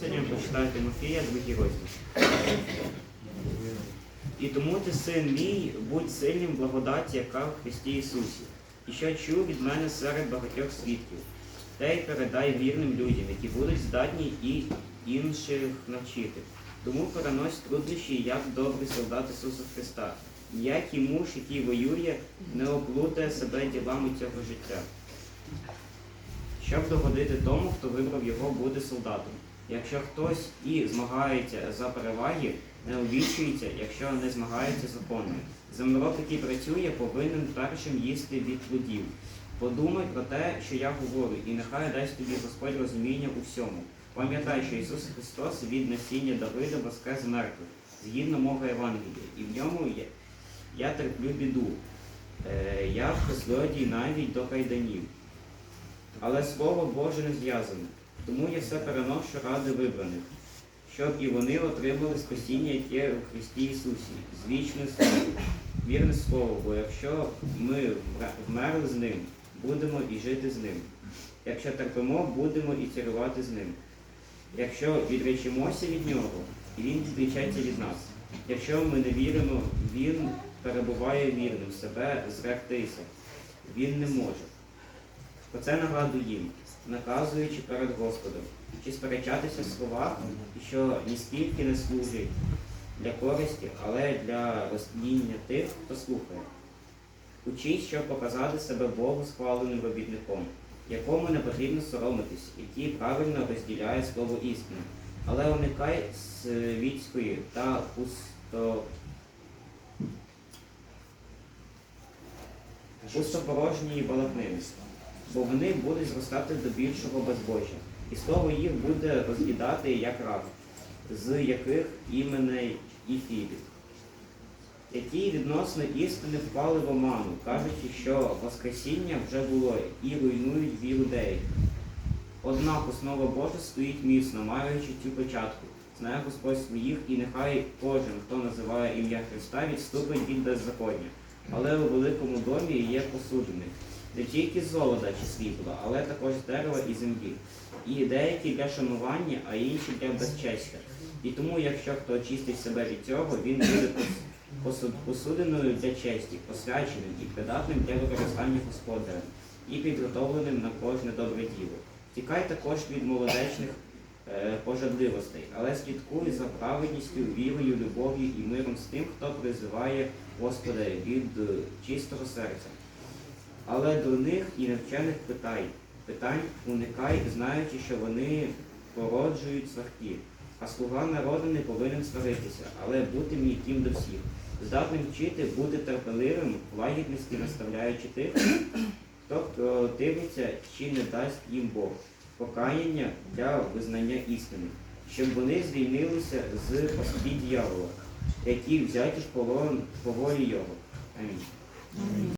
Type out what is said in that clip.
Сьогодні прочитаю Тимофія, другий розділ. І тому ти, син мій, будь сильним в благодаті, яка в Христі Ісусі. І що чув від мене серед багатьох свідків, те й передай вірним людям, які будуть здатні і інших навчити. Тому перенось труднощі, як добрий солдат Ісуса Христа. Ніякий муж, який воює, не оплутає себе ділами цього життя. Щоб догодити тому, хто вибрав його, буде солдатом. Якщо хтось і змагається за переваги, не обічується, якщо не змагається законно. Землероб, який працює, повинен першим їсти від плодів. Подумай про те, що я говорю, і нехай дасть тобі Господь розуміння у всьому. Пам'ятай, що Ісус Христос від насіння Давида воскрес мертвих, згідно мого Євангелія, і в ньому я, я терплю біду. Е, я злодій навіть до кайданів. Але Слово Боже не зв'язане, тому я все переношу ради вибраних, щоб і вони отримали спасіння, яке у Христі Ісусі, з вічною славою. Вірне Слово, бо якщо ми вмерли з Ним, будемо і жити з Ним. Якщо терпимо, будемо і царювати з Ним. Якщо відречемося від Нього, і Він відречеться від нас. Якщо ми не віримо, Він перебуває вірним, себе зректися. Він не може. Оце нагадую їм, наказуючи перед Господом, чи сперечатися в словах, що ніскільки не служить для користі, але для розтління тих, хто слухає. Учись, щоб показати себе Богу схваленим робітником, якому не потрібно соромитись, який правильно розділяє слово істини, але уникай світської та пусто... пустопорожньої балакнини бо вони будуть зростати до більшого безбожжя, і слово їх буде роз'їдати як рак, з яких іменей і філів, які відносно істини впали в оману, кажучи, що Воскресіння вже було і руйнують віру деяких. Однак основа Божа стоїть міцно, маючи цю початку. Знає Господь своїх, і нехай кожен, хто називає ім'я Христа, відступить від беззаконня. Але у великому домі є посуджений не тільки золота чи світла, але також дерева і землі. І деякі для шанування, а інші для безчестя. І тому, якщо хто очистить себе від цього, він буде пос- посудиною для честі, посвяченим і придатним для використання господарем, і підготовленим на кожне добре діло. Тікай також від молодечних е, пожадливостей, але слідкуй за праведністю, вірою, любов'ю і миром з тим, хто призиває Господа від чистого серця. Але дурних і навчених питай, питань уникай, знаючи, що вони породжують сварки. А слуга народу не повинен сваритися, але бути м'яким до всіх, здатним вчити, бути терпеливим, лагідності наставляючи тих, хто противиться чи не дасть їм Бог, покаяння для визнання істини, щоб вони звільнилися з пастбі дьявола, які взяті в полон по волі його. Амінь.